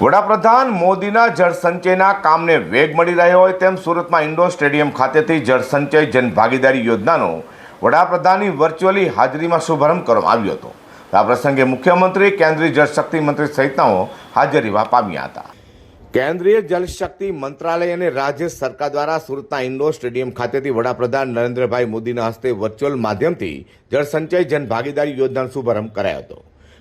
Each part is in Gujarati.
વડાપ્રધાન મોદીના જળસંચયના કામને વેગ મળી રહ્યો હોય તેમ સુરતમાં ઇન્ડોર સ્ટેડિયમ ખાતેથી જળસંચય જનભાગીદારી યોજનાનો વડાપ્રધાનની વર્ચ્યુઅલી હાજરીમાં શુભારંભ કરવામાં આવ્યો હતો. આ પ્રસંગે મુખ્યમંત્રી, કેન્દ્રીય જળશક્તિ મંત્રી સહિતનાઓ હાજરી પામ્યા હતા. કેન્દ્રીય જલશક્તિ મંત્રાલય અને રાજ્ય સરકાર દ્વારા સુરતના ઇન્ડોર સ્ટેડિયમ ખાતેથી વડાપ્રધાન નરેન્દ્રભાઈ મોદીના હસ્તે વર્ચ્યુઅલ માધ્યમથી જળસંચય જનભાગીદારી યોજનાનો શુભારંભ કરાયો હતો.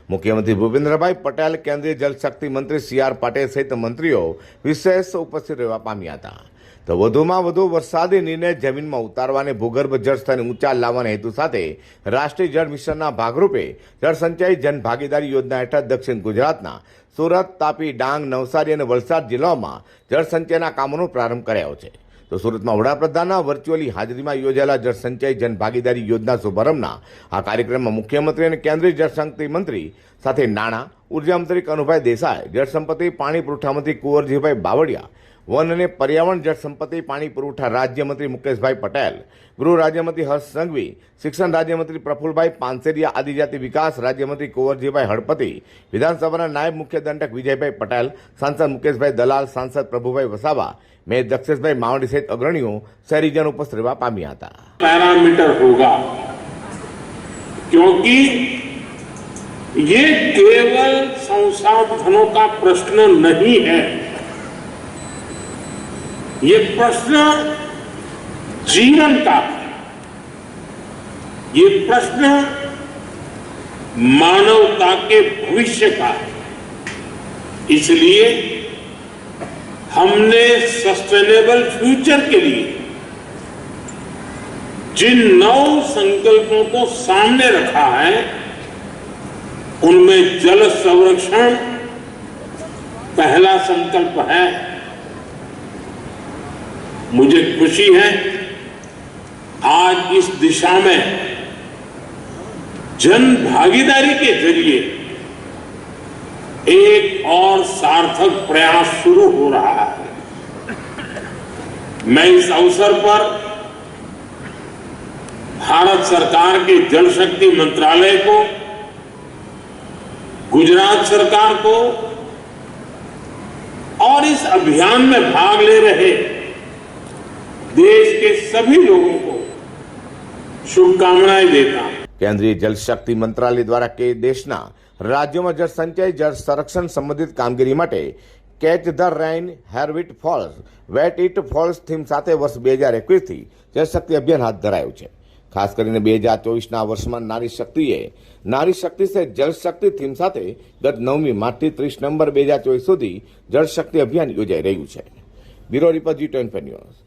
મુખ્યમંત્રી ભૂપેન્દ્રભાઈ પટેલ, કેન્દ્રીય જલશક્તિ મંત્રી સી આર પાટીલ સહિત મંત્રીઓ વિશેષ ઉપસ્થિત રહેવા પામ્યા હતા. તો વધુમાં વધુ વરસાદી નીરને જમીનમાં ઉતારવાની ભૂગર્ભ જળ સ્તરને ઊંચા લાવવાના હેતુ સાથે રાષ્ટ્રીય જળ મિશનના ભાગરૂપે જળસંચય જનભાગીદારી યોજના હેઠળ દક્ષિણ ગુજરાતના સુરત, તાપી, ડાંગ, નવસારી અને વલસાડ જિલ્લાઓમાં જળસંચયના કામોનો પ્રારંભ કરાયો છે. તો સુરતમાં વડાપ્રધાનના વર્ચ્યુઅલી હાજરીમાં યોજાયેલા જળસંચય જનભાગીદારી યોજના શુભારંભના આ કાર્યક્રમમાં મુખ્યમંત્રી અને કેન્દ્રીય જળશક્તિ મંત્રી સાથે નાણાં ઊર્જા મંત્રી કનુભાઈ દેસાઈ, જળસંપત્તિ, પાણી પુરવઠા મંત્રી કુંવરજીભાઈ બાવળિયા વન અને પર્યાવરણ જળ સંપત્તિ પાણી પુરવઠા રાજ્યમંત્રી મુકેશભાઈ પટેલ ગૃહ રાજ્યમંત્રી હર્ષ સંઘવી શિક્ષણ રાજ્યમંત્રી પ્રફુલભાઈ પાનસેરિયા આદિજાતિ વિકાસ રાજ્યમંત્રી કુંવરજીભાઈ હળપતિ વિધાનસભાના નાયબ મુખ્ય દંડક વિજયભાઈ પટેલ સાંસદ મુકેશભાઈ દલાલ સાંસદ પ્રભુભાઈ વસાવા મેયર દક્ષેશભાઈ માવડી સહિત અગ્રણીઓ શહેરીજન ઉપસ્થિત રહેવા પામ્યા હતા पैरामीटर होगा क्योंकि ये केवल संसाधनों का प्रश्न नहीं है ये प्रश्न जीवन का ये प्रश्न मानवता के भविष्य का है। इसलिए हमने सस्टेनेबल फ्यूचर के लिए जिन नौ संकल्पों को सामने रखा है, उनमें जल संरक्षण पहला संकल्प है। मुझे खुशी है। आज इस दिशा में जन भागीदारी के ज़रिए एक और सार्थक प्रयास शुरू हो रहा है। मैं इस अवसर पर भारत सरकार के जल शक्ति मंत्रालय को, गुजरात सरकार को और इस अभियान में भाग ले रहे देश के सभी लोगों को शुभकामनाएं देता हूं કેન્દ્રીય જલશક્તિ મંત્રાલય દ્વારા કે દેશના રાજ્યોમાં જળ સંચય જળ સંરક્ષણ સંબંધિત કામગીરી માટે catch the rain where it falls when it falls theme સાથે વર્ષ બે હજાર એકવીસથી જળશક્તિ અભિયાન હાથ ધરાયું છે ખાસ કરીને બે હજાર ચોવીસના વર્ષમાં નારી શક્તિએ નારી શક્તિ સે જલ શક્તિ થીમ સાથે ગત નવમી માર્ચથી ત્રીસ નવેમ્બર બે હજાર ચોવીસ સુધી જળશક્તિ અભિયાન યોજાઈ રહ્યું છે bureau report G twenty news